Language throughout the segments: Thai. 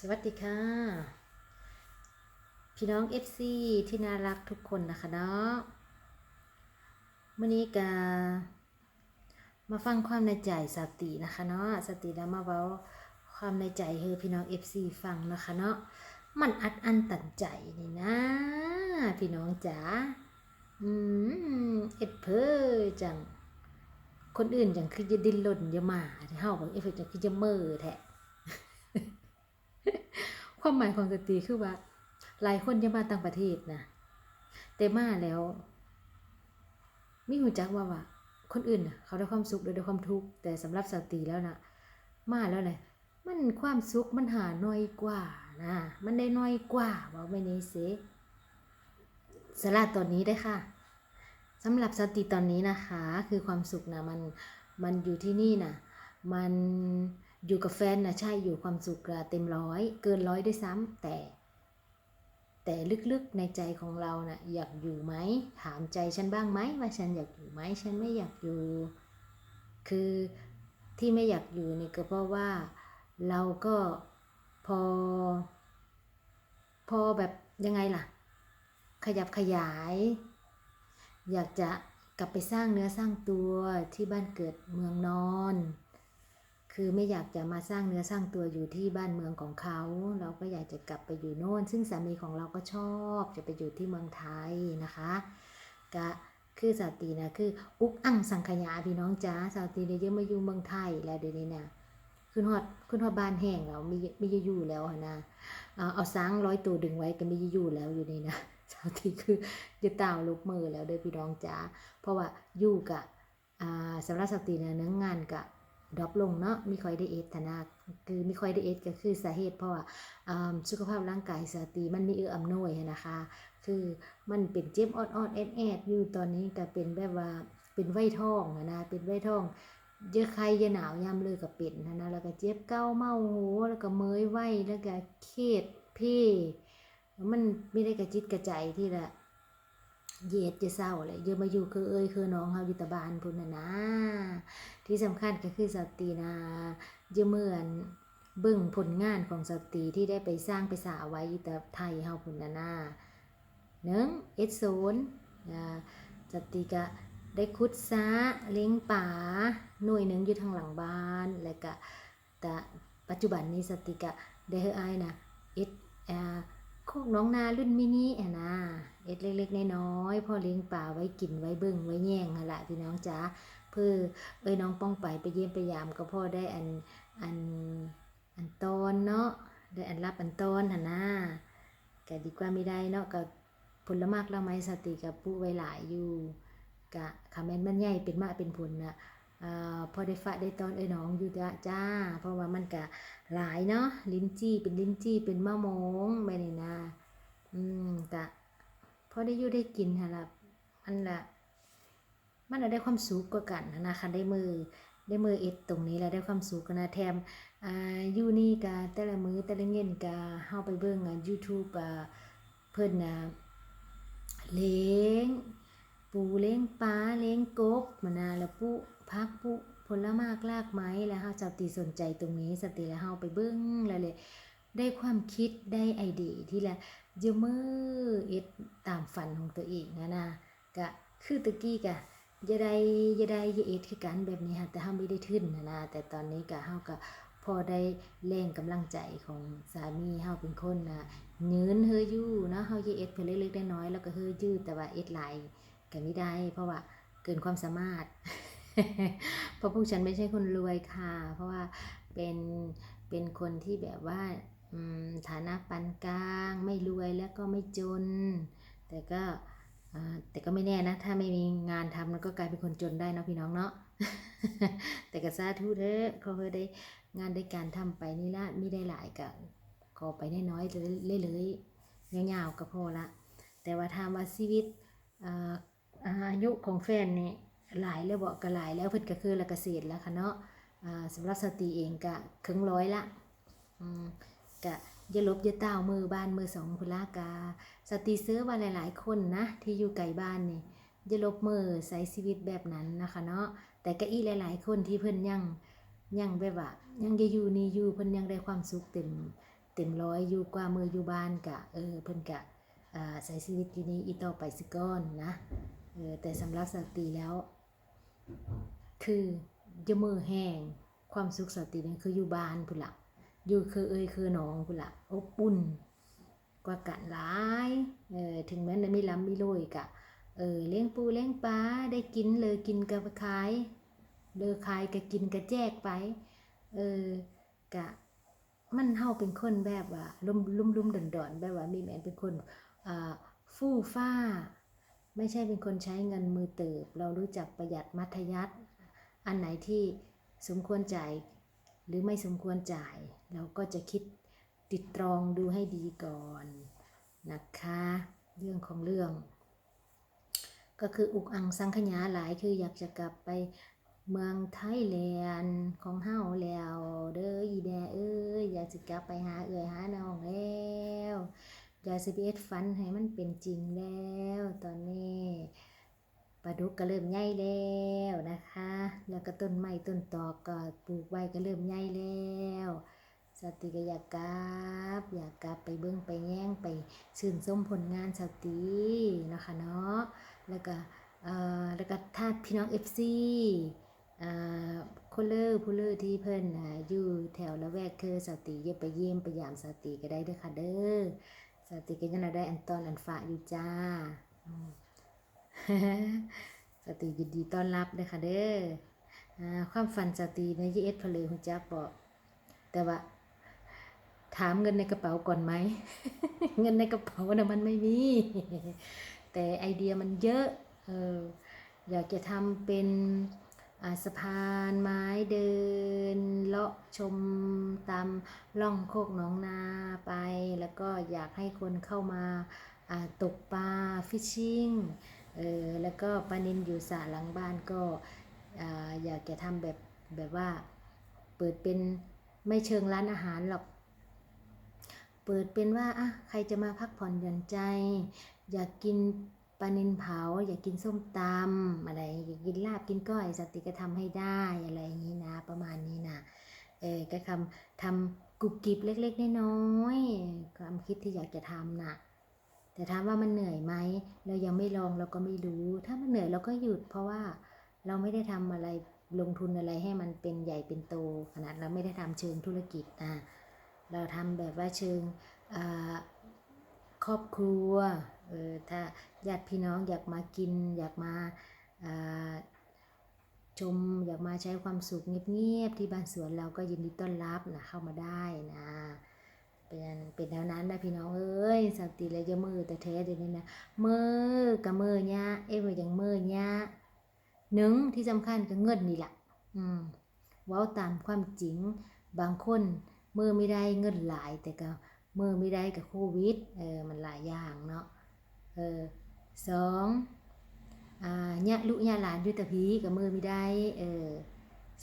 สวัสดีค่ะ พี่น้อง FC ที่น่ารักทุกคนนะคะเนาะมื่อนี้กามาฟังความในใจสตินะคะเนาะสติแล้วมาเว้าความในใจให้พี่น้อง FC ฟังนะคะเนาะมันอัดอั้นตันใจนี่นะ พี่น้องจ๋าอืมเอ็ดเพอจังคนอื่นจังคือจะดิ้นรนจะมาเฮาบางเอฟเฟกจังคือจะเมื่อแท้ ความหมายของสตรีคือว่า หลายคนจะมาต่างประเทศนะแต่มาแล้วม่หูจักว่าว่า คนอื่นนะเขาได้ความสุขหรือได้ความทุกข์แต่สำหรับสตรีแล้วนะมาแล้วเนี่ยมันความสุขมันหาน้อยกว่านะมันได้น้อยกว่าบอกไม่นี้เสสละตอนนี้ได้ค่ะสำหรับสติตอนนี้นะคะ คือความสุขนะมันมันอยู่ที่นี่นะมัน อยู่กับแฟนนะใช่อยู่ความสุขเต็มร้อย เกินร้อยด้วยซ้ำแต่ แต่ลึกๆในใจของเรานะ่ะอยากอยู่ไหมถามใจฉันบ้างไหมว่าฉันอยากอยู่ไหมฉันไม่อยากอยู่ คือที่ไม่อยากอยู่นี่ก็เพราะว่าเราก็พอ พอแบบยังไงล่ะ ขยับขยาย อยากจะกลับไปสร้างเนื้อสร้างตัวที่บ้านเกิดเมืองนอน คือไม่อยากจะมาสร้างเนื้อสร้างตัวอยู่ที่บ้านเมืองของเขา เราก็อยากจะกลับไปอยู่โน่น ซึ่งสามีของเราก็ชอบจะไปอยู่ที่เมืองไทยนะคะกะคือสาตีนะคืออุกอั้งสังขยาพี่น้องจ้าสาตีเนี่ยเยอะมาอยู่เมืองไทยแล้วเดี๋ยวนี้เนี่ยขึ้นฮอดขึ้นฮอดบ้านแห้งแล้วมีมีอยู่แล้วนะเอาสร้างร้อยตัวดึงไว้ก็มีอยู่แล้วอยู่นี่นะสาตีคือจะตาวลุกมือแล้วเด้อพี่น้องจ้าเพราะว่าอยู่กะอ่าสำหรับสตีนะเนื้องานกะ ดรอปลงเนาะมีค่อยไดเอสธนาคือมีค่อยไดเอสก็คือสาเหตุเพราะว่าสุขภาพร่างกายสตรีมันมีเอื้ออำนวยนะคะ คือมันเป็นเจ็บออดออดแอดแอดอยู่ตอนนี้ก็เป็นแบบว่าเป็นไวท้องนะเป็นไวท้องเยอะใครเยอะหนาวยามเลยก็เป็นหั้นะแล้วก็เจ็บเก้าเมาโหแล้วก็เมยไวแล้วก็เครียดเพ่มันไม่ได้กระจิตกระใจที่ละเยียดจะเศร้าเลยเยอะมาอยู่คือเอ้ยคือน้องเฮาอยู่ตะบานพุ่นนะนะ ที่สำคัญก็คือสตรีนะเยอะเหมือนเบิ่งผลงานของสตรีที่ได้ไปสร้างไปสาไว้แต่ไทยเฮาพุ่นน่ะนะหนึ่งเอสโซนสตรีก็ได้คุดซะเลี้ยงป่าหน่วยหนึ่งอยู่ทางหลังบ้านแล้วก็แต่ปัจจุบันนี้สตรีก็ได้เฮอไอนะเอสโคกน้องนารุ่นมินิอะนะเอ็ดเล็กๆน้อยๆพ่อเลี้ยงป่าไว้กินไว้เบิ่งไว้แย่งหละพี่น้องจ๋า เพื่อเอ้ยน้องป้องไปไปเยี่ยมไปยามก็พ่อได้อันอันอันตอนเนาะได้อันรับอันตอนหั่นะก็ดีกว่าไม่ได้เนาะก็ผลมากแล้วไหมสติกับผู้ไวหลายอยู่กะคาแมนมันใหญ่เป็นมากเป็นผลนะอ่าพอได้ฟะได้ตอนเอ้ยน้องอยู่จ้าจ้า เพราะว่ามันกะหลายเนาะลิ้นจี้เป็นลิ้นจี้เป็นมะมงไปนี่นะอืมกะพอได้อยู่ได้กินฮะล่ะมันละ มันละได้ความสุขกว่ากันนนะคะได้มือได้มือเอ็ดตรงนี้แล้วได้ความสุขกันนะแถมอ่าอยู่นี่กะแต่ละมือแต่ละเงินกะเฮาไปเบิ่งอะ YouTube อ่าเพิ่นน่ะเลี้ยงปูเลี้ยงปลาเลี้ยงกบมานาแล้วปุพักปุผลไม้ลากไม้แล้วเฮาจะตีสนใจตรงนี้สติแล้วเฮาไปเบิ้งแล้วเลยได้ความคิดได้ไอเดียที่ละเยอะมือเอ็ดตามฝันของตัวเองนะนะกะคือตะกี้กะ อย่าได้อย่าได้อย่าเอ็ดคือกันแบบนี้ฮะแต่เฮาไม่ได้ทึนนะนะแต่ตอนนี้กะเฮาก็พอได้แรงกำลังใจของสามีเฮาเป็นคนนะเนื้นเฮออยู่เนาะเฮาอย่าเอ็ดเพิ่นเล็กๆน้อยๆแล้วก็เฮอยืดแต่ว่าเอ็ดหลายก็ไม่ได้ เพราะว่าเกินความสามารถเพราะพวกฉันไม่ใช่คนรวยค่ะ เพราะว่าเป็นเป็นคนที่แบบว่าฐานะปานกลาง ไม่รวยแล้วก็ไม่จน แต่ก็ แต่ก็ไม่แน่นะ ถ้าไม่มีงานทำแล้วก็กลายเป็นคนจนได้นะพี่น้องเนาะแต่ก็สาธุเด้อเขาเคยได้งานได้การทำไปนี่ละไม่ได้หลายก็ขอไปน้อยๆเลยเลยยาวๆก็พอละ แต่ว่าถามาชีวิตอายุของแฟนนี่หลายแล้วบอกก็หลายแล้วเพิ่นก็คือละเกษตรแล้วค่ะเนาะสำหรับสตรีเองก็ครึ่งร้อยละอืมก็ อย่าลบอย่าต้าวมือบ้านมือสองพุลากา สตรีเสื้อว่าหลายๆ คนนะ ที่อยู่ไกลบ้านนี่อย่าลบมือใช้ชีวิตแบบนั้นนะคะเนาะแต่ก็อีหลาย ๆ คนที่เพิ่นยังยังแบบว่ายังจะอยู่นี่อยู่เพิ่นยังได้ความสุขเต็มเต็มร้อยอยู่กว่ามืออยู่บ้านกะเออเพิ่นกะใช้ชีวิตอยู่นี่อีต่อไปสิก่อนนะเออแต่สำหรับสตรีแล้ว คือจะมือแห้งความสุขสตรีนั่นคืออยู่บ้านพุ่นละ อยู่คือเอ้ยคือหนองพุ่นละอบอุ่นกว่ากันหลายเออถึงแม้จะมีล้ำมีโรยกะเออเลี้ยงปูเลี้ยงปลาได้กินเลยกินกับขายเลือขายก็กินก็แจกไปเออกะมันเฮาเป็นคนแบบว่าลุ่มลุ่มลุ่มดอนดอนแบบว่ามีแมนเป็นคนอ่าฟู่ฟ้า ไม่ใช่เป็นคนใช้เงินมือเติบ เรารู้จักประหยัดมัธยัติอันไหนที่สมควรจ่ายหรือไม่สมควรจ่าย เราก็จะคิดติดตรองดูให้ดีก่อนนะคะ เรื่องของเรื่อง ก็คืออุกอังสังขยาหลายคืออยากจะกลับไปเมืองไทยแลนด์ของเฮาแล้วเด้ออีแดเอ้ยอยากจะกลับไปหาเอื่อยหาน้องแล้วอยากสิไปเอ็ดฝันให้มันเป็นจริงแล้วตอนนี้ปลาดุกก็เริ่มใหญ่แล้วนะคะ แล้วก็ต้นไม้ต้นตอกก็ปลูกไว้ก็เริ่มใหญ่แล้ว สติก็อยากกลับ อยากกลับไปเบิ่งไปแย่งไปชื่นชมผลงานสตินะคะเนาะแล้วก็เอ่อแล้วก็ถ้าพี่น้อง FC อ่าคนเลอร์ผู้เลอที่เพิ่นอ่าอยู่แถวละแวกคือสติอย่ไปเยี่ยมไปยามสติก็ได้เด้อค่ะเด้อสติก็ยังได้อันตอนอันฝากอยู่จ้าสติยินดีต้อนรับเด้อค่ะเด้อความฝันสติในยีเอสเพลหุ่นจักบอกแต่ว่า ถามเงินในกระเป๋าก่อนไหม เงินในกระเป๋านะมันไม่มี แต่ไอเดียมันเยอะ เออ อยากจะทำเป็นสะพานไม้เดิน เลาะชมตามล่องโคกหนองนาไป แล้วก็อยากให้คนเข้ามาตกปลาฟิชชิ่ง เออ แล้วก็ปลานินอยู่สระหลังบ้านก็อ่าอยากจะทำแบบแบบว่าเปิดเป็นไม่เชิงร้านอาหารหรอก เปิดเป็นว่าอะใครจะมาพักผ่อนหย่อนใจ อยากกินปลานินเผา อยากกินส้มตำอะไรอยากกินลาบกินก้อยสติก็ทำให้ได้อะไรอย่างนี้นะ ประมาณนี้นะเออก็คำทำกุบกิบเล็กๆน้อยๆความคิดที่อยากจะทำนะแต่ถามว่ามันเหนื่อยไหมเรายังไม่ลองเราก็ไม่รู้ ถ้ามันเหนื่อยเราก็หยุด เพราะว่าเราไม่ได้ทำอะไรลงทุนอะไรให้มันเป็นใหญ่เป็นโตขนาดเราไม่ได้ทำเชิงธุรกิจนะ เราทำแบบว่าเชิงครอบครัวเออถ้าญาติพี่น้องอยากมากิน อยากมาชมอยากมาใช้ความสุขเงียบๆที่บ้านสวนเราก็ยินดีต้อนรับนะเข้ามาได้นะเป็นเป็นแนวนั้นนะพี่น้องเอ้ยสติเลยจะมือแต่แท้เดี๋ยวนี้นะมือกับมือเนี้ยเอ้ยว่าอย่างมือเนี้ยหนึ่งที่สำคัญก็เงินนี่แหละอืมว้าตามความจริงบางคน มือไม่ได้เงินหลายแต่ก็มือไม่ได้กับโควิดเออมันหลายอย่างเนาะเออสองอ่าญะลุญะหลานยุตพีกับมือไม่ได้เออ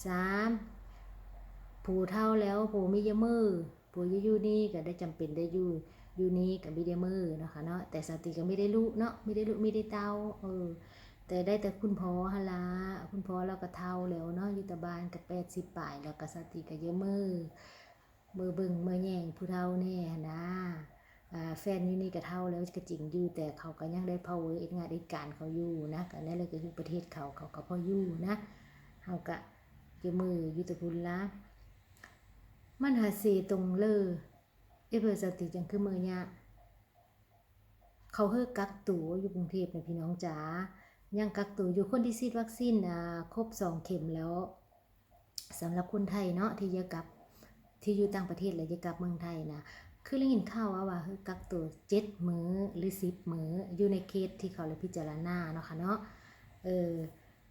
สามผู้เท่าแล้วผู้มีเยอะมือผู้อยูอยู่นี่ก็ได้จำเป็นได้อยู่อยู่นี่กับไมีได้มือนะคะเนาะแต่สติก็ไม่ได้ลูกเนาะไม่ได้ลูกไม่ได้เต้าเออแต่ได้แต่คุณพ่อฮะละคุณพ่อเราก็เท่าแล้วเนาะอยู่แตบานกับแปดสิบปลายแล้วก็สติก็เยอะมือ มือเบิ่งมือแย่งผู้เฒ่าแน่นะแฟนนี่นี่ก็เฒ่าแล้วก็จริงอยู่แต่เขาก็ยังได้ power เอ็ดงานเอ็ดการเขาอยู่นะก็นั่นเลยก็อยู่ประเทศเขาเขาก็พออยู่นะเฮาก็อยู่มืออยู่ตะพุนละมันหาเสตรงเลยเอเพิ่นสติจังคือมือเนี่ยเขาเฮอกักตัวอยู่กรุงเทพนะพี่น้องจ๋ายังกักตัวอยู่คนที่ฉีดวัคซีนครบสองเข็มแล้วสำหรับคนไทยเนาะที่จะกลับ ที่อยู่ต่างประเทศแล้วจะกลับเมืองไทยนะคือได้ยินข่าวว่าว่ากักตัวเจ็ดมื้อหรือสิบมื้ออยู่ในเขตที่เขาเลยพิจารณาเนาะค่ะเนาะเออ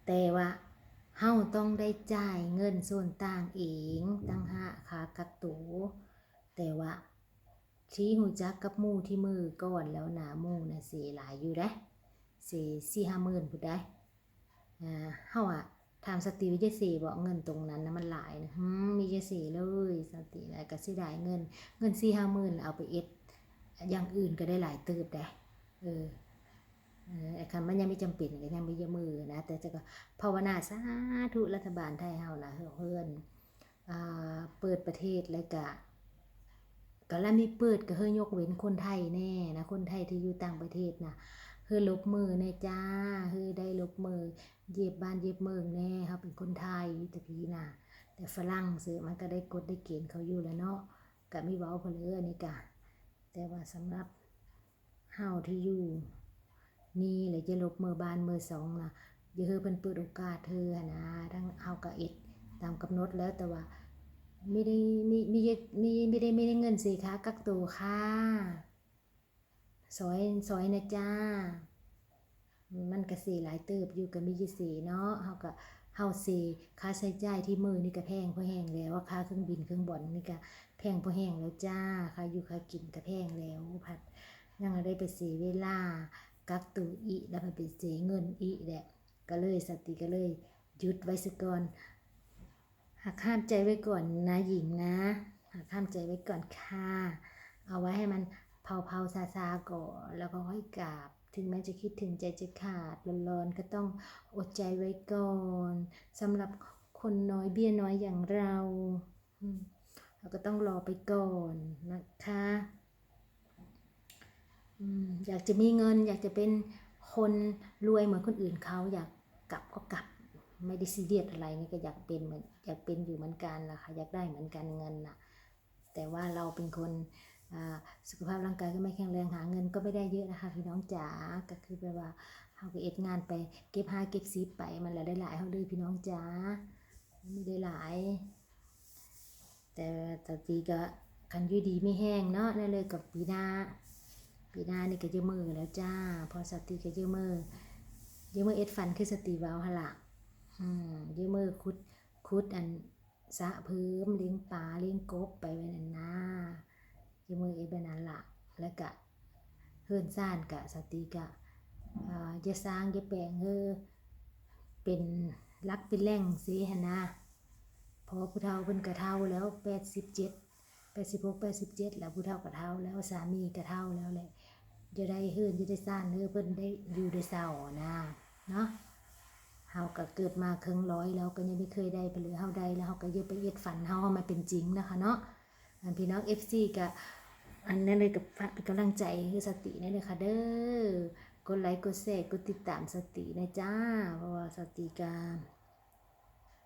แต่ว่าเฮาต้องได้จ่ายเงินส่วนต่างเองตั้งห้าค่ากักตัวแต่ว่าที่หูจักกับมู่ที่มือก่อนแล้วนะมู่นะเสียหลายอยู่เด้เสียสี่ห้าหมื่นพูดได้อ่าเฮาอะ ถามสติวิเจสีบอกเงินตรงนั้นนะมันหลายนะมีเจสีเลยสติอะไรก็สิได้เงิน เงินสี่ห้าหมื่นเอาไปเอ็ดอย่างอื่นก็ได้หลายเติบได้เออไอ้คันมันยังไม่จำเป็นก็ยังไม่เยอะมือนะแต่จะก็ภาวนาสาธุรัฐบาลไทยเฮานะเฮือนเปิดประเทศแล้วก็ก็แล้วมีเปิดก็เฮือยกเว้นคนไทยแน่นะคนไทยที่อยู่ต่างประเทศนะเฮือลบมือแน่จ้าเฮือได้ลบมือ เย็บบ้านเย็บเมืองแน่เฮาเป็นคนไทยแต่พีน่ะแต่ฝรั่งซื้อมันก็ได้กฎได้เกณฑ์เขาอยู่แล้วเนาะก็มีเว้าเพนเลยอันนี้กะแต่ว่าสำหรับเฮาที่อยู่ นี่แหละจะลบมือบ้านมือสองนะอย่าเฮือเพิ่นเปิดโอกาสเธอนะทั้งเฮาก็เอ็ดตามกำหนดแล้วแต่ว่าไม่ได้มีมีมีไม่ได้ไม่ได้เงินสิคะกักตัวค่ะซอยซอยนะจ้า มันก็สิหลายเติบอยู่ก็มียู่สิเนาะเฮาก็เฮาสิค่าใช้จ่ายที่มือนี่ก็แพงพอแห้งแล้วค่าเครื่องบินเครื่องบ่อนนี่ก็แพงพอแห้งแล้วจ้าค่าอยู่ค่ากินก็แพงแล้วพัดยังได้ไปเสียเวลากักตัวอีแล้วไปเสียเงินอีกแหละก็เลยสติก็เลยหยุดไว้ซะก่อนหักห้ามใจไว้ก่อนนะหญิงนะหักห้ามใจไว้ก่อนค่ะเอาไว้ให้มันเผาเผาซาซาๆก่อนแล้วก็ค่อยกราบ ถึงแม้จะคิดถึงใจจะขาดร้อนๆก็ต้องอดใจไว้ก่อนสำหรับคนน้อยเบี้ยน้อยอย่างเราเราก็ต้องรอไปก่อนนะคะอยากจะมีเงิน อยากจะเป็นคนรวยเหมือนคนอื่นเขาอยากกลับก็กลับไม่ได้ซีเรียสอะไรนี่ก็อยากเป็นเหมือนอยากเป็นอยู่เหมือนกันล่ะคะอยากได้เหมือนกันเงินน่ะแต่ว่าเราเป็นคน สุขภาพร่างกายก็ไม่แข็งแรงหาเงินก็ไม่ได้เยอะนะคะพี่น้องจ๋าก็คือแปลว่าเฮาก็เอ็ดงานไปเก็บห้าเก็บซีไปมันละได้หลายเฮาเลยพี่น้องจ๋าไม่ได้หลาย แต่แตตีก็คันยูดีไม่แห้งเนาะนั่นเลยกับปีหน้าปีหน้านี่ก็เยอะมือแล้วจ้า พอสติก็เยอะมือเยอะมือเอ็ดฟันคือสติว้าหละอืมเยอะมือคุดคุดอันสะพิ่มเลี้ยงปลาเลี้ยงกบไปไว้นั่นนะ ยอะมือเอ็ดไปนั้นละแล้วก็เฮือนซ่านกะสติกะจะสร้างจะแปลงเฮอเป็นรักเป็นแหล่งสิหนนะพอผู้เฒ่าเพิ่นกระเฒ่าแล้วแปดสิบเจ็ดแปดสิบหกแปดสิบเจ็ดแล้วผู้เฒ่ากระเฒ่าแล้วสามีกระเฒ่าแล้วแหละจะได้เฮือนจะได้สร้างเฮอเพิ่นได้อยู่ได้เศร้านะเนาะเฮาก็เกิดมาครึ่งร้อยแล้วก็ยังไม่เคยได้ไปเลยเฮาได้แล้วเฮาก็เยอะไปเอ็ดฝันเฮามาเป็นจริงนะคะเนาะ พี่น้อง FC ก็อันนั้นเลยกับฝากเป็นกำลังใจคือสตินี่เลยค่ะเด้อกดไลค์กดแชร์กดติดตามสตินะจ้าเพราะว่าสติกา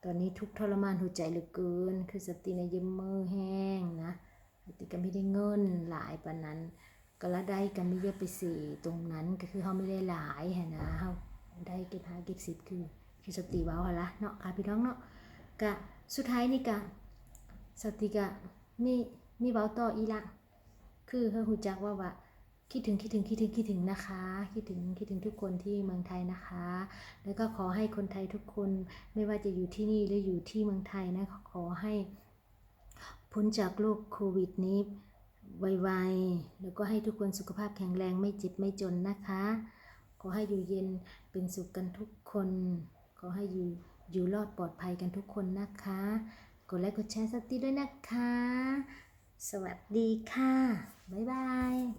ตอนนี้ทุกทรมานหัวใจเหลือเกิน คือสติในยยมมือแห้งนะสติก็ไม่ได้เงินหลายปานนั้นก็ละได้กันไม่เยอะไปสี่ตรงนั้นก็คือเขาไม่ได้หลายหั้นนะเขาได้เก็บหาเก็บสิบคือคือสติเว้าละเนาะค่ะพี่น้องเนาะกะสุดท้ายนี่กะสติกะ มีมีเว้าต่ออีละคือเฮาฮู้จักว่าว่าคิดถึงคิดถึงคิดถึงคิดถึงนะคะ คิดถึงคิดถึงทุกคนที่เมืองไทยนะคะ แล้วก็ขอให้คนไทยทุกคนไม่ว่าจะอยู่ที่นี่หรืออยู่ที่เมืองไทยนะขอให้พ้นจากโรคโควิดนี้ไวๆแล้วก็ให้ทุกคนสุขภาพแข็งแรงไม่เจ็บไม่จนนะคะ ขอให้อยู่เย็นเป็นสุขกันทุกคน ขอให้อยู่อยู่รอดปลอดภัยกันทุกคนนะคะ กดไลค์กดแชร์สติด้วยนะคะ สวัสดีค่ะ บ๊ายบาย